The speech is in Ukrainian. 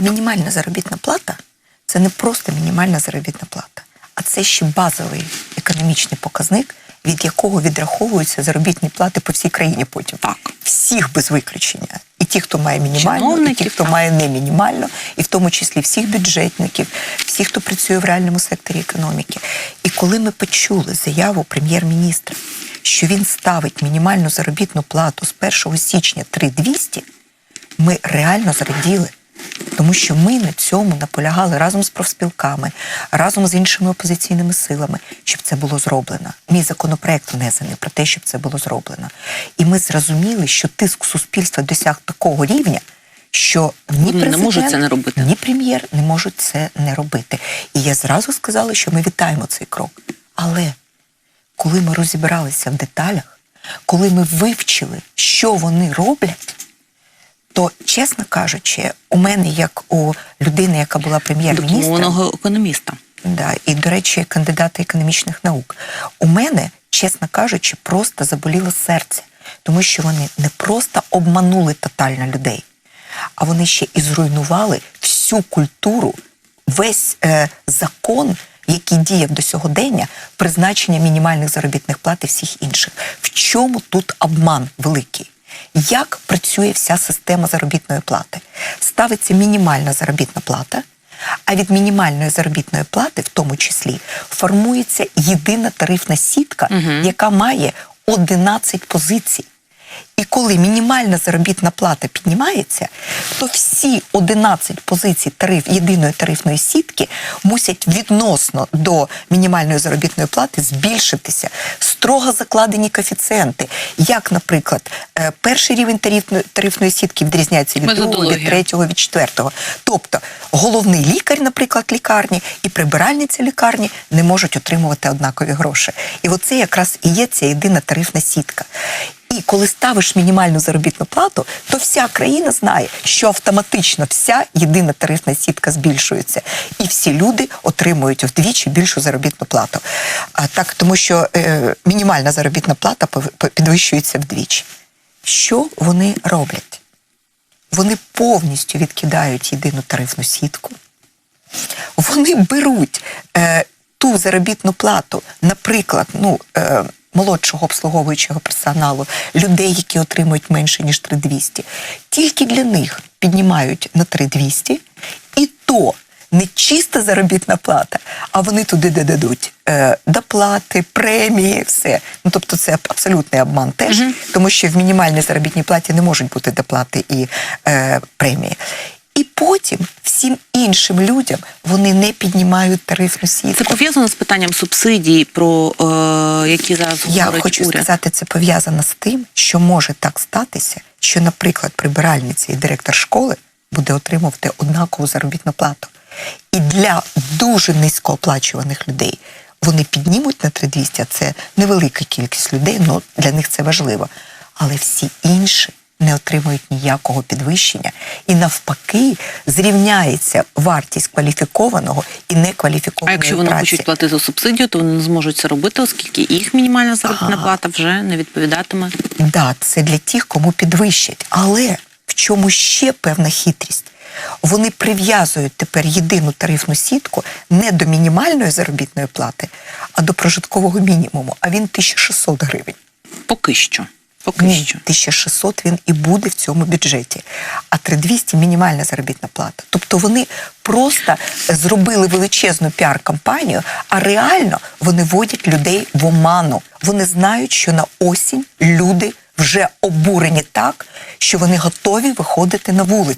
мінімальна заробітна плата це не просто мінімальна заробітна плата, а це ще базовий економічний показник, від якого відраховуються заробітні плати по всій країні потім. Так. Всіх без виключення. І ті, хто має мінімально, і ті, хто так. має не мінімально, і в тому числі всіх бюджетників, всіх, хто працює в реальному секторі економіки. І коли ми почули заяву прем'єр-міністра, що він ставить мінімальну заробітну плату з 1 січня 3200, ми реально зраділи. Тому що ми на цьому наполягали разом з профспілками, разом з іншими опозиційними силами, щоб це було зроблено. Мій законопроект внесений про те, щоб це було зроблено. І ми зрозуміли, що тиск суспільства досяг такого рівня, що ні Вони не можуть це не робити. ні прем'єр не можуть це не робити. І я зразу сказала, що ми вітаємо цей крок. Але коли ми розібралися в деталях, коли ми вивчили, що вони роблять, то, чесно кажучи, у мене, як у людини, яка була прем'єр-міністром, економіста. Да, і, до речі, кандидата економічних наук. У мене, чесно кажучи, просто заболіло серце, тому що вони не просто обманули тотально людей, а вони ще і зруйнували всю культуру, весь е, закон, який діяв до сьогодення, призначення мінімальних заробітних плат і всіх інших. В чому тут обман великий? Як працює вся система заробітної плати? Ставиться мінімальна заробітна плата. А від мінімальної заробітної плати, в тому числі, формується єдина тарифна сітка, яка має 11 позицій. І коли мінімальна заробітна плата піднімається, то всі 11 позицій тариф єдиної тарифної сітки мусять відносно до мінімальної заробітної плати збільшитися. Строго закладені коефіцієнти. Як, наприклад, е, перший рівень тарифної, тарифної сітки відрізняється від другого, від третього, від четвертого. Тобто головний лікар, наприклад, лікарні і прибиральниця лікарні не можуть отримувати однакові гроші. І оце якраз і є ця єдина тарифна сітка. І коли ставиш мінімальну заробітну плату, то вся країна знає, що автоматично вся єдина тарифна сітка збільшується, і всі люди отримують вдвічі більшу заробітну плату. А так, тому що е, мінімальна заробітна плата підвищується вдвічі. Що вони роблять? Вони повністю відкидають єдину тарифну сітку. Вони беруть е, ту заробітну плату, наприклад, ну, е, молодшого обслуговуючого персоналу, людей, які отримують менше, ніж 3200, тільки для них піднімають на 3200, і то не чиста заробітна плата, а вони туди додадуть е, доплати, премії, все. Ну тобто це абсолютний обман теж, тому що в мінімальній заробітній платі не можуть бути доплати і е, премії. І потім всім іншим людям вони не піднімають тарифну Це пов'язано з питанням субсидій, про е, які зараз Я хочу уряд. сказати, це пов'язано з тим, що може так статися, що, наприклад, прибиральниця і директор школи буде отримувати однакову заробітну плату. І для дуже низькооплачуваних людей вони піднімуть на 3200, а це невелика кількість людей, але для них це важливо. Але всі інші не отримують ніякого підвищення, і навпаки зрівняється вартість кваліфікованого і А якщо вони праці. хочуть платити субсидію, то вони не зможуть це робити, оскільки їх мінімальна заробітна Ага. плата вже не відповідатиме. Да, це для тих, кому підвищать. Але в чому ще певна хитрість? Вони прив'язують тепер єдину тарифну сітку не до мінімальної заробітної плати, а до прожиткового мінімуму. А він 1600 гривень. Поки що. Поки Ні, що. 1600 він і буде в цьому бюджеті. А 3200 – мінімальна заробітна плата. Тобто вони просто зробили величезну піар-кампанію, а реально вони водять людей в оману. Вони знають, що на осінь люди вже обурені так, що вони готові виходити на вулицю.